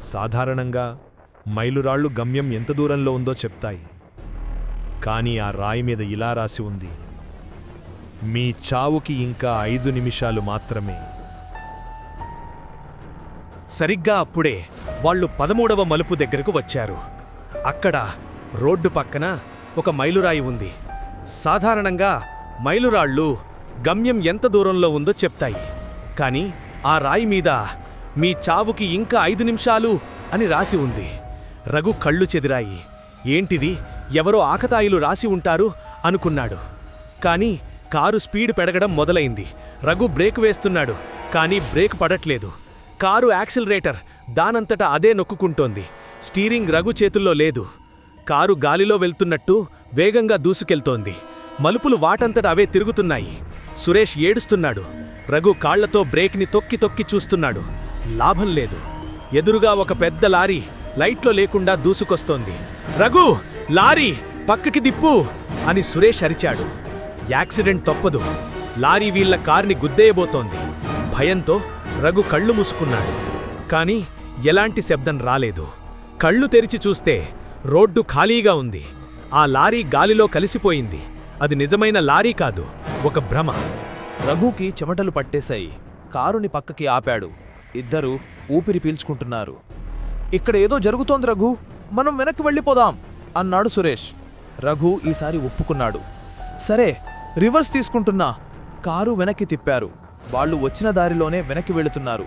సాధారణంగా మైలురాళ్ళు గమ్యం ఎంత దూరంలో ఉందో చెప్తాయి. కానీ ఆ రాయి మీద ఇలా రాసి ఉంది. మీ చావుకి ఇంకా ఐదు నిమిషాలు మాత్రమే. సరిగ్గా అప్పుడే వాళ్ళు పదమూడవ మలుపు దగ్గరకు వచ్చారు. అక్కడ రోడ్డు పక్కన ఒక మైలురాయి ఉంది. సాధారణంగా మైలురాళ్ళు గమ్యం ఎంత దూరంలో ఉందో చెప్తాయి. కానీ ఆ రాయి మీద మీ చావుకి ఇంకా ఐదు నిమిషాలు అని రాసి ఉంది. రఘు కళ్ళు చెదిరాయి. ఏంటిది? ఎవరో ఆకతాయిలు రాసి ఉంటారు అనుకున్నాడు. కానీ కారు స్పీడ్ పెరగడం మొదలైంది. రఘు బ్రేక్ వేస్తున్నాడు. కానీ బ్రేక్ పడట్లేదు. కారు యాక్సిలరేటర్ దానంతటా అదే నొక్కుకుంటోంది. స్టీరింగ్ రఘు చేతుల్లో లేదు. కారు గాలిలో వెళ్తున్నట్టు వేగంగా దూసుకెళ్తోంది. మలుపులు వాటంతట అవే తిరుగుతున్నాయి. సురేష్ ఏడుస్తున్నాడు. రఘు కాళ్ళతో బ్రేక్ని తొక్కి తొక్కి చూస్తున్నాడు. లాభం లేదు. ఎదురుగా ఒక పెద్ద లారీ లైట్లో లేకుండా దూసుకొస్తోంది. రఘు లారీ పక్కకి దిప్పు అని సురేష్ అరిచాడు. యాక్సిడెంట్ తప్పదు. లారీ వీళ్ళ కారుని గుద్దేయబోతోంది. భయంతో రఘు కళ్ళు మూసుకున్నాడు. కాని ఎలాంటి శబ్దం రాలేదు. కళ్ళు తెరిచి చూస్తే రోడ్డు ఖాళీగా ఉంది. ఆ లారీ గాలిలో కలిసిపోయింది. అది నిజమైన లారీ కాదు ఒక భ్రమ. రఘుకి చెమటలు పట్టేశాయి. కారుని పక్కకి ఆపాడు. ఇద్దరు ఊపిరి పీల్చుకుంటున్నారు. ఇక్కడ ఏదో జరుగుతోంది రఘు మనం వెనక్కి వెళ్ళిపోదాం అన్నాడు సురేష్. రఘు ఈసారి ఒప్పుకున్నాడు. సరే రివర్స్ తీసుకుంటున్నా కారు వెనక్కి తిప్పారు. వాళ్ళు వచ్చిన దారిలోనే వెనక్కి వెళుతున్నారు.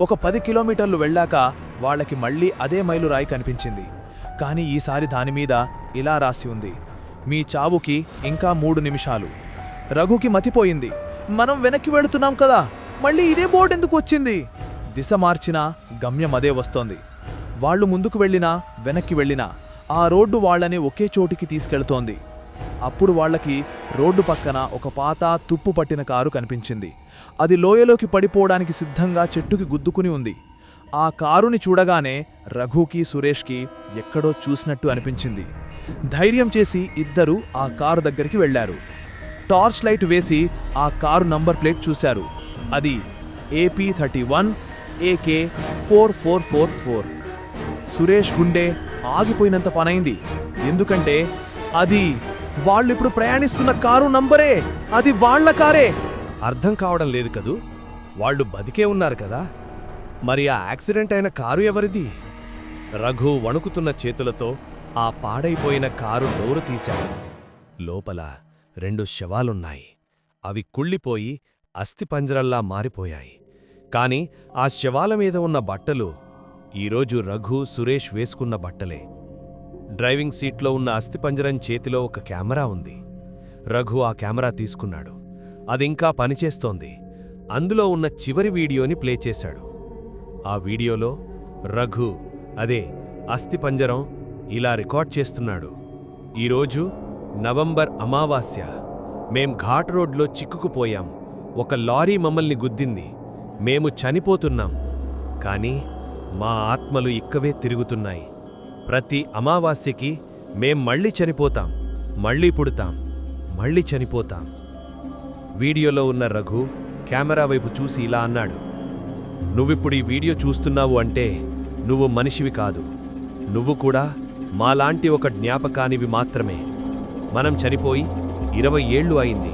ఒక పది కిలోమీటర్లు వెళ్ళాక వాళ్ళకి మళ్ళీ అదే మైలురాయి కనిపించింది. కానీ ఈసారి దానిమీద ఇలా రాసి ఉంది. మీ చావుకి ఇంకా మూడు నిమిషాలు. రఘుకి మతిపోయింది. మనం వెనక్కి వెళుతున్నాం కదా మళ్ళీ ఇదే బోర్డు ఎందుకు వచ్చింది? దిశ మార్చినా గమ్యం అదే వస్తోంది. వాళ్ళు ముందుకు వెళ్ళినా వెనక్కి వెళ్ళినా ఆ రోడ్డు వాళ్ళని ఒకే చోటికి తీసుకెళ్తోంది. అప్పుడు వాళ్ళకి రోడ్డు పక్కన ఒక పాత తుప్పు పట్టిన కారు కనిపించింది. అది లోయలోకి పడిపోవడానికి సిద్ధంగా చెట్టుకి గుద్దుకుని ఉంది. ఆ కారుని చూడగానే రఘుకి సురేష్కి ఎక్కడో చూసినట్టు అనిపించింది. ధైర్యం చేసి ఇద్దరు ఆ కారు దగ్గరికి వెళ్ళారు టార్చ్ లైట్ వేసి ఆ కారు నంబర్ ప్లేట్ చూశారు. అది AP thirty one AK four four four four Suresh గుండె ఆగిపోయినంత పనైంది. ఎందుకంటే అది వాళ్ళు ఇప్పుడు ప్రయాణిస్తున్న కారు నంబరే అది వాళ్ళ కారే. అర్థం కావడం లేదు కదూ? వాళ్ళు బతికే ఉన్నారు కదా? మరి ఆ యాక్సిడెంట్ అయిన కారు ఎవరిది? రఘు వణుకుతున్న చేతులతో ఆ పాడైపోయిన కారు డోరు తీశాడు. లోపల రెండు శవాలున్నాయి. అవి కుళ్ళిపోయి అస్థిపంజరల్లా మారిపోయాయి. కాని ఆ శవాల మీద ఉన్న బట్టలు ఈరోజు రఘు సురేష్ వేసుకున్న బట్టలే. డ్రైవింగ్ సీట్లో ఉన్న అస్థిపంజరం చేతిలో ఒక కెమెరా ఉంది. రఘు ఆ కెమెరా తీసుకున్నాడు. అదింకా పనిచేస్తోంది. అందులో ఉన్న చివరి వీడియోని ప్లే చేశాడు. ఆ వీడియోలో రఘు అదే అస్థిపంజరం ఇలా రికార్డ్ చేస్తున్నాడు. ఈరోజు నవంబర్ అమావాస్య. మేం ఘాట్ రోడ్లో చిక్కుకుపోయాం. ఒక లారీ మమ్మల్ని గుద్దింది. మేము చనిపోతున్నాం. కానీ మా ఆత్మలు ఇక్కవే తిరుగుతున్నాయి. ప్రతి అమావాస్యకి మేం మళ్ళీ చనిపోతాం మళ్ళీ పుడతాం మళ్ళీ చనిపోతాం. వీడియోలో ఉన్న రఘు కెమెరా వైపు చూసి ఇలా అన్నాడు. నువ్విప్పుడు ఈ వీడియో చూస్తున్నావు అంటే నువ్వు మనిషివి కాదు. నువ్వు కూడా మాలాంటి ఒక జ్ఞాపకానివి మాత్రమే. మనం చనిపోయి ఇరవై ఏళ్ళు అయింది.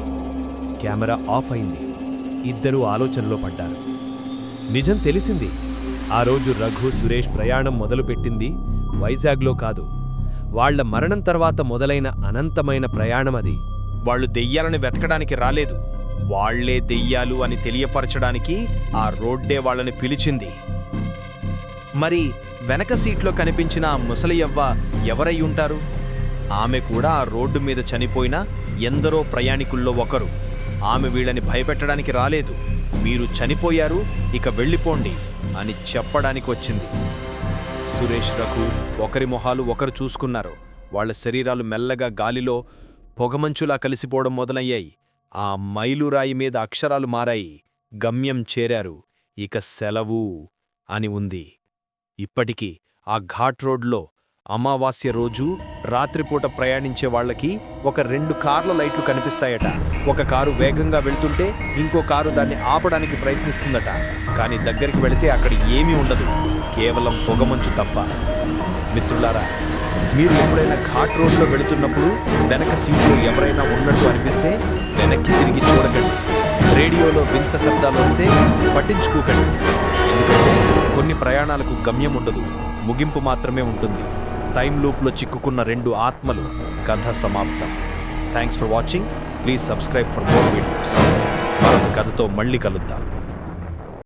కెమెరా ఆఫ్ అయింది. ఇద్దరూ ఆలోచనలో పడ్డారు. నిజం తెలిసింది. ఆ రోజు రఘు సురేష్ ప్రయాణం మొదలుపెట్టింది వైజాగ్లో కాదు. వాళ్ళ మరణం తర్వాత మొదలైన అనంతమైన ప్రయాణమది వాళ్ళు దెయ్యాలను వెతకడానికి రాలేదు. వాళ్ళే దెయ్యాలు అని తెలియపరచడానికి ఆ రోడ్డే వాళ్ళని పిలిచింది. మరి వెనక సీట్లో కనిపించిన ఆ ముసలియవ్వ ఎవరై ఉంటారు? ఆమె కూడా ఆ రోడ్డు మీద చనిపోయిన ఎందరో ప్రయాణికుల్లో ఒకరు. ఆమె వీళ్ళని భయపెట్టడానికి రాలేదు. మీరు చనిపోయారు ఇక వెళ్ళిపోండి అని చెప్పడానికి వచ్చింది. సురేష్ రఘు ఒకరి మొహాలు ఒకరు చూసుకున్నారు. వాళ్ళ శరీరాలు మెల్లగా గాలిలో పొగమంచులా కలిసిపోవడం మొదలయ్యాయి. ఆ మైలురాయి మీద అక్షరాలు మారాయి. గమ్యం చేరారు. ఇక సెలవు అని ఉంది. ఇప్పటికీ ఆ ఘాట్ రోడ్లో అమావాస్య రోజు రాత్రిపూట ప్రయాణించే వాళ్ళకి ఒక రెండు కార్ల లైట్లు కనిపిస్తాయట. ఒక కారు వేగంగా వెళ్తుంటే ఇంకో కారు దాన్ని ఆపడానికి ప్రయత్నిస్తుందట. కానీ దగ్గరికి వెళితే అక్కడ ఏమీ ఉండదు. కేవలం పొగమంచు తప్ప. మిత్రులారా మీరు ఎప్పుడైనా ఘాట్ రోడ్లో వెళుతున్నప్పుడు వెనక సీట్లో ఎవరైనా ఉన్నట్టు అనిపిస్తే వెనక్కి తిరిగి చూడకండి. రేడియోలో వింత శబ్దాలు వస్తే పట్టించుకోకండి. ఎందుకంటే కొన్ని ప్రయాణాలకు గమ్యం ఉండదు. ముగింపు మాత్రమే ఉంటుంది. టైం లూప్లో చిక్కుకున్న రెండు ఆత్మలు కథ సమాప్తం. Thanks for watching please subscribe for more videos మరొక కథతో మళ్ళీ కలుద్దాం.